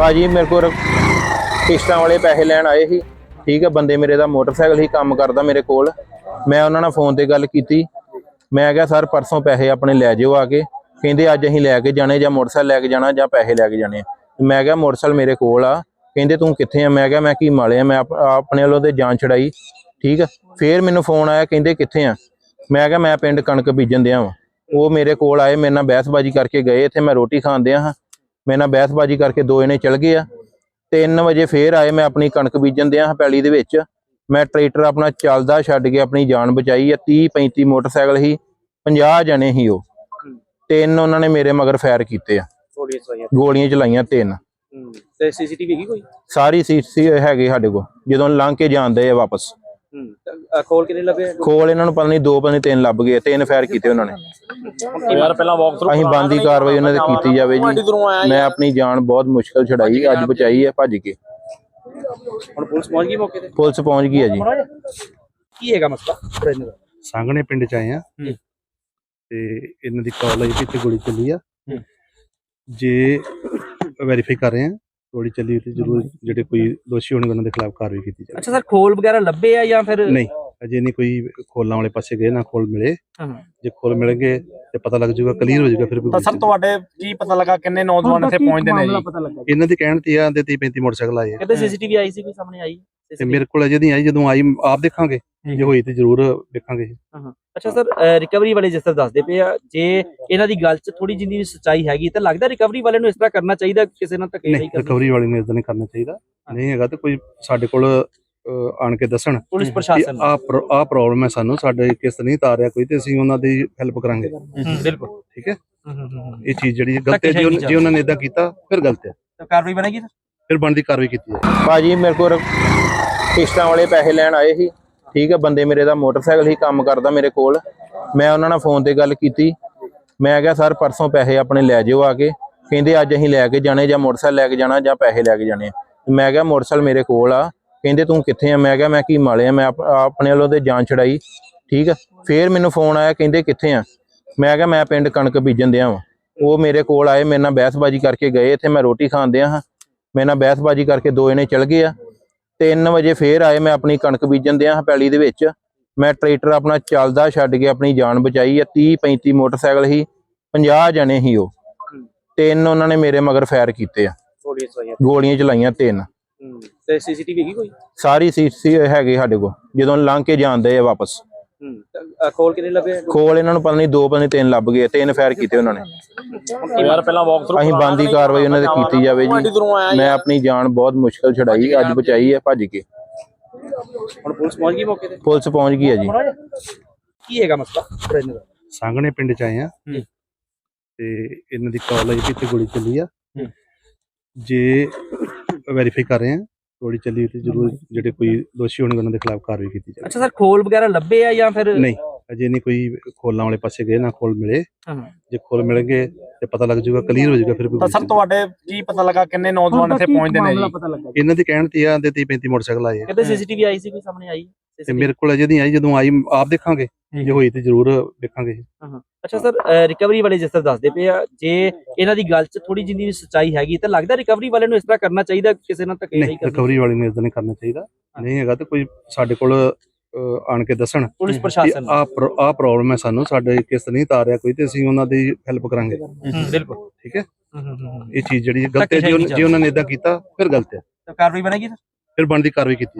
ਭਾਜੀ ਮੇਰੇ ਕੋਲ ਕਿਸ਼ਤਾਂ ਵਾਲੇ ਪੈਸੇ ਲੈਣ ਆਏ ਸੀ। ਠੀਕ ਹੈ ਬੰਦੇ ਮੇਰੇ ਦਾ ਮੋਟਰਸਾਈਕਲ ਹੀ ਕੰਮ ਕਰਦਾ ਮੇਰੇ ਕੋਲ। ਮੈਂ ਉਹਨਾਂ ਨਾਲ ਫੋਨ ਤੇ ਗੱਲ ਕੀਤੀ। ਮੈਂ ਕਿਹਾ, ਸਰ, ਪਰਸੋਂ ਪੈਸੇ ਆਪਣੇ ਲੈ ਜਿਓ ਆ ਕੇ। ਕਹਿੰਦੇ, ਅੱਜ ਅਸੀਂ ਲੈ ਕੇ ਜਾਣੇ ਜਾਂ ਮੋਟਰਸਾਈਕਲ ਲੈ ਕੇ ਜਾਣਾ ਜਾਂ ਪੈਸੇ ਲੈ ਕੇ ਜਾਣੇ ਆ। ਮੈਂ ਕਿਹਾ, ਮੋਟਰਸਾਈਕਲ ਮੇਰੇ ਕੋਲ ਆ। ਕਹਿੰਦੇ, ਤੂੰ ਕਿੱਥੇ ਆ? ਮੈਂ ਕਿਹਾ, ਮੈਂ ਕੀ ਮਾਲੇ ਆ ਮੈਂ ਆਪਣੇ ਵੱਲੋਂ ਤੇ ਜਾਨ ਛੜਾਈ ਠੀਕ ਆ, ਫੇਰ ਮੈਨੂੰ ਫੋਨ ਆਇਆ, ਕਹਿੰਦੇ, ਕਿੱਥੇ ਆ? ਮੈਂ ਕਿਹਾ, ਮੈਂ ਪਿੰਡ ਕਣਕ ਬੀਜਣ ਦਿਆਂ ਵਾਂ। ਉਹ ਮੇਰੇ ਕੋਲ ਆਏ, ਮੇਰੇ ਨਾਲ ਬਹਿਸਬਾਜ਼ੀ ਕਰਕੇ ਗਏ। ਇੱਥੇ ਮੈਂ ਰੋਟੀ ਖਾਣ ਦਿਆਂ ਹਾਂ। ਮੇਰੇ ਨਾਲ ਬਹਿਸਬਾਜ਼ੀ ਕਰਕੇ ਦੋ ਜਣੇ ਚਲ ਗਏ ਆ। 3 ਵਜੇ ਫੇਰ ਆਏ ਮੈਂ ਆਪਣੀ ਕਣਕ ਬੀਜਣ ਦਿਆਂ ਪੈਲੀ ਦੇ ਵਿੱਚ। ਮੈਂ ਟਰੈਕਟਰ ਆਪਣਾ ਚੱਲਦਾ ਛੱਡ ਕੇ ਆਪਣੀ ਜਾਨ ਬਚਾਈ ਆ। 30 35 ਮੋਟਰਸਾਈਕਲ ਹੀ 50 ਜਣੇ ਹੀ ਉਹ। ਤਿੰਨ ਉਹਨਾਂ ਨੇ ਮੇਰੇ ਮਗਰ ਫਾਇਰ ਕੀਤੇ ਆ। ਗੋਲੀਆਂ ਚਲਾਈਆਂ। ਤਿੰਨ। ਤੇ ਸੀਸੀਟੀਵੀ ਹੈਗੀ ਕੋਈ? ਸਾਰੀ ਸੀਟ ਸੀ ਹੈਗੇ ਸਾਡੇ ਕੋਲ ਜਦੋਂ ਲੰਘ ਕੇ ਜਾਂਦੇ ਆ ਵਾਪਸ। ਕੋਲ ਕਿੰਨੇ ਲੱਗੇ? ਕੋਲ ਇਹਨਾਂ ਨੂੰ ਪਤਾ ਨਹੀਂ ਦੋ ਪਤਾ ਨਹੀਂ ਤਿੰਨ ਲੱਭ ਗਏ ਤਿੰਨ ਫਾਇਰ ਕੀਤੇ ਉਹਨਾਂ ਨੇ। ਯਾਰ ਪਹਿਲਾਂ ਵਾਕ ਥਰੂ ਅਸੀਂ ਬੰਦੀ ਕਾਰਵਾਈ ਉਹਨਾਂ ਤੇ ਕੀਤੀ ਜਾਵੇ ਜੀ। ਮੈਂ ਆਪਣੀ ਜਾਨ ਬਹੁਤ ਮੁਸ਼ਕਲ ਛਡਾਈ ਅੱਜ ਬਚਾਈ ਹੈ ਭੱਜ ਕੇ। ਹੁਣ ਪੁਲਿਸ ਪਹੁੰਚ ਗਈ ਮੌਕੇ ਤੇ? ਪੁਲਿਸ ਪਹੁੰਚ ਗਈ ਹੈ ਜੀ। ਕੀ ਹੈਗਾ ਮਸਲਾ? ਟ੍ਰੇਨਰ ਦਾ। ਸਾਂਗਣੇ ਪਿੰਡ ਚ ਆਏ ਆ। ਤੇ ਇਹਨਾਂ ਦੀ ਕਾਲ ਆਈ ਕਿ ਇੱਥੇ ਗੋਲੀ ਚੱਲੀ ਆ। ਜੇ ਵੈਰੀਫਾਈ ਕਰ ਰਹੇ ਆ ਗੋਲੀ ਚੱਲੀ ਤੇ ਜ਼ਰੂਰ ਜਿਹੜੇ ਕੋਈ ਦੋਸ਼ੀ ਹੋਣਗੇ ਉਹਨਾਂ ਦੇ ਖਿਲਾਫ ਕਾਰਵਾਈ ਕੀਤੀ ਜਾਵੇ ਅੱਛਾ ਸਰ ਖੋਲ ਵਗੈਰਾ ਲੱਭੇ ਆ ਜਾਂ ਫਿਰ ਨਹੀਂ। ਅਜੇ ਨਹੀਂ ਕੋਈ ਖੋਲਾਂ ਵਾਲੇ ਪਾਸੇ ਗਏ ਨਾ ਖੋਲ ਮਿਲੇ। ਜੇ ਖੋਲ ਮਿਲਣਗੇ ਤੇ ਪਤਾ ਲੱਗ ਜਾਊਗਾ ਕਲੀਅਰ ਹੋ ਜਾਊਗਾ ਫਿਰ ਤਾਂ ਸਰ ਤੁਹਾਡੇ ਕੀ ਪਤਾ ਲੱਗਾ ਕਿੰਨੇ ਨੌਜਵਾਨ ਇੱਥੇ ਪਹੁੰਚਦੇ ਨੇ ਜੀ? ਇਹਨਾਂ ਦੇ ਕਹਿਣ ਤੇ ਆ ਦੇ 30 35 ਮੋਟਰਸਾਈਕਲ ਆਏ ਕਹਿੰਦੇ ਸੀਸੀਟੀਵੀ ਆਈ ਸੀ ਕੋਈ ਸਾਹਮਣੇ ਆਈ? ਤੇ ਮੇਰੇ ਕੋਲ ਅਜੇ ਨਹੀਂ ਆਈ ਜਦੋਂ ਆਈ ਆਪ ਦੇਖਾਂਗੇ ਜੇ ਹੋਈ ਤੇ ਜ਼ਰੂਰ ਦੇਖਾਂਗੇ। ਅੱਛਾ ਸਰ ਰਿਕਵਰੀ ਵਾਲੇ ਜਿਸ ਤਰ੍ਹਾਂ ਦੱਸਦੇ ਪਏ ਆ ਜੇ ਇਹਨਾਂ ਦੀ ਗੱਲ 'ਚ ਥੋੜੀ ਜਿੰਨੀ ਸੱਚਾਈ ਹੈਗੀ ਤਾਂ ਲੱਗਦਾ ਰਿਕਵਰੀ ਵਾਲੇ ਨੂੰ ਇਸ ਤਰ੍ਹਾਂ ਕਰਨਾ ਚਾਹੀਦਾ ਕਿਸੇ ਨਾਲ ਧੱਕੇ ਨਹੀਂ ਕਰਨਾ ਰਿਕਵਰੀ ਵਾਲੇ ਨੂੰ ਇਦਾਂ ਨਹੀਂ ਕਰਨਾ ਚਾਹੀਦਾ। ਨਹੀਂ ਹੈਗਾ ਤੇ ਕੋਈ ਸਾਡੇ ਕੋਲ ਆਣ ਕੇ ਦੱਸਣ ਪੁਲਿਸ ਪ੍ਰਸ਼ਾਸਨ। ਆ ਆ ਪ੍ਰੋਬਲਮ ਹੈ ਸਾਨੂੰ ਸਾਡੇ ਕਿਸ ਨਹੀਂ ਤਾਰਿਆ ਕੋਈ ਤੇ ਅਸੀਂ ਉਹਨਾਂ ਦੀ ਹੈਲਪ ਕਰਾਂਗੇ। ਬਿਲਕੁਲ। ਠੀਕ ਹੈ। ਇਹ ਚੀਜ਼ ਜਿਹੜੀ ਗਲਤ ਹੈ ਜੇ ਉਹਨਾਂ- ਜੇ ਉਹਨਾਂ ਨੇ ਇਦਾਂ ਕੀਤਾ ਫਿਰ ਗਲਤ ਹੈ। ਤਾਂ ਕਾਰਵਾਈ ਬਣੇਗੀ ਸਰ ਫਿਰ ਬਣਦੀ ਕਾਰਵਾਈ ਕੀਤੀ ਜਾਏ ਭਾਜੀ ਮੇਰੇ ਕੋਲ ਕਿਸ਼ਤਾਂ ਵਾਲੇ ਪੈਸੇ ਲੈਣ ਆਏ ਸੀ। ਠੀਕ ਹੈ ਬੰਦੇ ਮੇਰੇ ਦਾ ਮੋਟਰਸਾਈਕਲ ਹੀ ਕੰਮ ਕਰਦਾ ਮੇਰੇ ਕੋਲ। ਮੈਂ ਉਹਨਾਂ ਨਾਲ ਫੋਨ ਤੇ ਗੱਲ ਕੀਤੀ। ਮੈਂ ਕਿਹਾ ਸਰ ਪਰਸੋਂ ਪੈਸੇ ਆਪਣੇ ਲੈ ਜਿਓ ਆ ਕੇ। ਕਹਿੰਦੇ ਅੱਜ ਅਸੀਂ ਲੈ ਕੇ ਜਾਣੇ ਜਾਂ ਮੋਟਰਸਾਈਕਲ ਲੈ ਕੇ ਜਾਣਾ ਜਾਂ ਪੈਸੇ ਲੈ ਕੇ ਜਾਣੇ ਆ। ਮੈਂ ਕਿਹਾ ਮੋਟਰਸਾਈਕਲ ਮੇਰੇ ਕੋਲ ਆ। ਕਹਿੰਦੇ ਤੂੰ ਕਿੱਥੇ ਆ? ਮੈਂ ਕਿਹਾ ਮੈਂ ਕੀ ਮਾਲੇ ਆ? ਮੈਂ ਆਪ- ਆਪਣੇ ਵੱਲੋਂ ਤੇ ਜਾਨ ਛੜਾਈ ਠੀਕ ਆ? ਫੇਰ ਮੈਨੂੰ ਫੋਨ ਆਇਆ ਕਹਿੰਦੇ ਕਿੱਥੇ ਆ? ਮੈਂ ਕਿਹਾ ਮੈਂ ਪਿੰਡ ਕਣਕ ਬੀਜਣ ਦਿਆਂ ਵਾਂ। ਉਹ ਮੇਰੇ ਕੋਲ ਆਏ ਮੇਰੇ ਨਾਲ ਬਹਿਸਬਾਜ਼ੀ ਕਰਕੇ ਗਏ। ਇੱਥੇ ਮੈਂ ਰੋਟੀ ਖਾਣ ਦਿਆਂ ਹਾਂ। ਮੇਰੇ ਨਾਲ ਬਹਿਸਬਾਜ਼ੀ ਕਰਕੇ ਦੋ ਜਣੇ ਚਲ ਗਏ ਆ। 3 ਵਜੇ ਫੇਰ ਆਏ ਮੈਂ ਆਪਣੀ ਕਣਕ ਬੀਜਣ ਦਿਆਂ ਹਾਂ ਪੈਲੀ ਦੇ ਵਿੱਚ। ਮੈਂ ਟਰੈਕਟਰ ਆਪਣਾ ਚੱਲਦਾ ਛੱਡ ਕੇ ਆਪਣੀ ਜਾਨ ਬਚਾਈ ਆ। 30 35 ਮੋਟਰਸਾਈਕਲ ਹੀ 50 ਜਣੇ ਹੀ ਉਹ। ਤਿੰਨ ਉਹਨਾਂ ਨੇ ਮੇਰੇ ਮਗਰ ਫਾਇਰ ਕੀਤੇ ਆ। ਗੋਲੀਆਂ ਚਲਾਈਆਂ ਤਿੰਨ। ਤੇ ਸੀਸੀਟੀਵੀ ਹੈਗੀ ਕੋਈ? ਸਾਰੀ ਹੈਗੇ ਸਾਡੇ ਕੋਲ ਜਦੋਂ ਲੰਘ ਕੇ ਜਾਂਦੇ ਆ ਵਾਪਸ। ਹੂੰ ਤਾਂ ਕੋਲ ਕਿੰਨੇ ਲੱਗੇ ਕੋਲ ਇਹਨਾਂ ਨੂੰ ਪਤਾ ਨਹੀਂ ਦੋ ਪਤਾ ਨਹੀਂ ਤਿੰਨ ਲੱਭ ਗਏ ਤਿੰਨ ਫਾਇਰ ਕੀਤੇ ਉਹਨਾਂ ਨੇ। ਯਾਰ ਪਹਿਲਾਂ ਵਾਕ ਥਰੂ ਅਸੀਂ ਬੰਦੀ ਕਾਰਵਾਈ ਉਹਨਾਂ ਤੇ ਕੀਤੀ ਜਾਵੇ ਜੀ। ਮੈਂ ਆਪਣੀ ਜਾਨ ਬਹੁਤ ਮੁਸ਼ਕਲ ਛਡਾਈ ਅੱਜ ਬਚਾਈ ਹੈ ਭੱਜ ਕੇ ਹੁਣ ਪੁਲਿਸ ਪਹੁੰਚ ਗਈ ਮੌਕੇ ਤੇ? ਪੁਲਿਸ ਪਹੁੰਚ ਗਈ ਹੈ ਜੀ। ਕੀ ਹੈਗਾ ਮਸਲਾ? ਟ੍ਰੇਨਰ ਦਾ ਸਾਂਗਣੇ ਪਿੰਡ ਚ ਆਏ ਆ। ਤੇ ਇਹਨਾਂ ਦੀ ਕਾਲ ਆਈ ਕਿ ਗੋਲੀ ਚੱਲੀ ਆ। ਜੇ ਵੈਰੀਫਾਈ ਕਰ ਰਹੇ ਆ ਗੋਲੀ ਚੱਲੀ ਤੇ ਜ਼ਰੂਰ ਜਿਹੜੇ ਕੋਈ ਦੋਸ਼ੀ ਹੋਣਗੇ ਉਹਨਾਂ ਦੇ ਖਿਲਾਫ ਕਾਰਵਾਈ ਕੀਤੀ ਜਾਵੇ ਅੱਛਾ ਸਰ ਖੋਲ ਵਗੈਰਾ ਲੱਭੇ ਆ ਜਾਂ ਫਿਰ ਨਹੀਂ ਅਜੇ ਨਹੀਂ ਕੋਈ ਖੋਲਾਂ ਵਾਲੇ ਪਾਸੇ ਗਏ ਨਾ ਖੋਲ ਮਿਲੇ। ਹਾਂ। ਜੇ ਖੋਲ ਮਿਲਣਗੇ ਤੇ ਪਤਾ ਲੱਗ ਜਾਊਗਾ ਕਲੀਅਰ ਹੋ ਜਾਊਗਾ ਫਿਰ ਤਾਂ ਕੋਈ ਸਰ ਤੁਹਾਡੇ ਕੀ ਪਤਾ ਲੱਗਾ ਕਿੰਨੇ ਨੌਜਵਾਨ ਇੱਥੇ ਪਹੁੰਚਦੇ ਨੇ ਜੀ? ਇਹਨਾਂ ਦੇ ਕਹਿਣ ਤੇ ਆ ਦੇ 30 35 ਮੋਟਰਸਾਈਕਲ ਆਏ ਕਹਿੰਦੇ ਸੀਸੀਟੀਵੀ ਆਈ ਸੀ ਕੋਈ ਸਾਹਮਣੇ ਆਈ? ਤੇ ਮੇਰੇ ਕੋਲ ਅਜੇ ਨਹੀਂ ਆਈ ਜਦੋਂ ਆਈ ਆਪ ਦੇਖਾਂਗੇ। ਜੇ ਹੋਈ ਤੇ ਜ਼ਰੂਰ ਦੇਖਾਂਗੇ ਅੱਛਾ ਸਰ ਰਿਕਵਰੀ ਵਾਲੇ ਜਿਸ ਤਰ੍ਹਾਂ ਦੱਸਦੇ ਪਏ ਆ ਜੇ ਇਹਨਾਂ ਦੀ ਗੱਲ 'ਚ ਥੋੜੀ ਜਿੰਨੀ ਸੱਚਾਈ ਹੈਗੀ ਤਾਂ ਲੱਗਦਾ ਰਿਕਵਰੀ ਵਾਲੇ ਨੂੰ ਇਸ ਤਰ੍ਹਾਂ ਕਰਨਾ ਚਾਹੀਦਾ ਕਿਸੇ ਨਾਲ ਧੱਕੇ ਨਹੀਂ ਕਰਨਾ ਰਿਕਵਰੀ ਵਾਲੇ ਨੂੰ ਇਦਾਂ ਨਹੀਂ ਕਰਨਾ ਚਾਹੀਦਾ। ਨਹੀਂ ਹੈਗਾ ਤੇ ਕੋਈ ਸਾਡੇ ਕੋਲ ਆਣ ਕੇ ਦੱਸਣ ਪੁਲਿਸ ਪ੍ਰਸ਼ਾਸਨ ਨੂੰ। ਆ ਆ ਪ੍ਰੋਬਲਮ ਹੈ ਸਾਨੂੰ ਸਾਡੇ ਕਿਸ ਨਹੀਂ ਤਾਰਿਆ ਕੋਈ ਤੇ ਅਸੀਂ ਉਹਨਾਂ ਦੀ ਹੈਲਪ ਕਰਾਂਗੇ। ਹੂੰ, ਬਿਲਕੁਲ। ਠੀਕ ਹੈ। ਇਹ ਚੀਜ਼ ਜਿਹੜੀ ਗਲਤ ਹੈ ਜੇ ਉਹਨਾਂ- ਜੇ ਉਹਨਾਂ ਨੇ ਇਦਾਂ ਕੀਤਾ ਫਿਰ ਗਲਤ ਹੈ। ਤਾਂ ਕਾਰਵਾਈ ਬਣੇਗੀ ਸਰ? ਫਿਰ ਬਣਦੀ ਕਾਰਵਾਈ ਕੀਤੀ ਜਾਏ